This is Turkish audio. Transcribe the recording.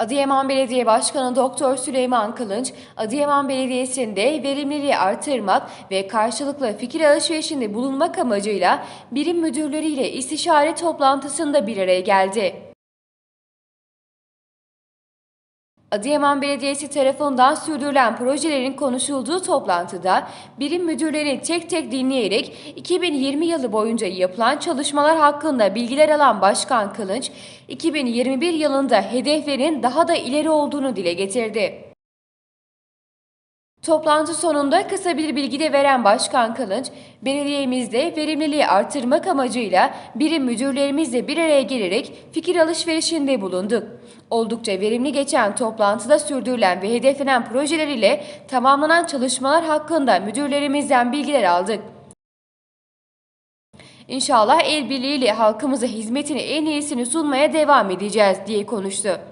Adıyaman Belediye Başkanı Doktor Süleyman Kılınç, Adıyaman Belediyesi'nde verimliliği artırmak ve karşılıklı fikir alışverişinde bulunmak amacıyla birim müdürleriyle istişare toplantısında bir araya geldi. Adıyaman Belediyesi tarafından sürdürülen projelerin konuşulduğu toplantıda birim müdürleri tek tek dinleyerek 2020 yılı boyunca yapılan çalışmalar hakkında bilgiler alan Başkan Kılınç, 2021 yılında hedeflerin daha da ileri olduğunu dile getirdi. Toplantı sonunda kısa bir bilgi de veren Başkan Kılınç, belediyemizde verimliliği artırmak amacıyla birim müdürlerimizle bir araya gelerek fikir alışverişinde bulunduk. Oldukça verimli geçen toplantıda sürdürülen ve hedeflenen projeler ile tamamlanan çalışmalar hakkında müdürlerimizden bilgiler aldık. İnşallah el birliğiyle halkımıza hizmetin en iyisini sunmaya devam edeceğiz diye konuştu.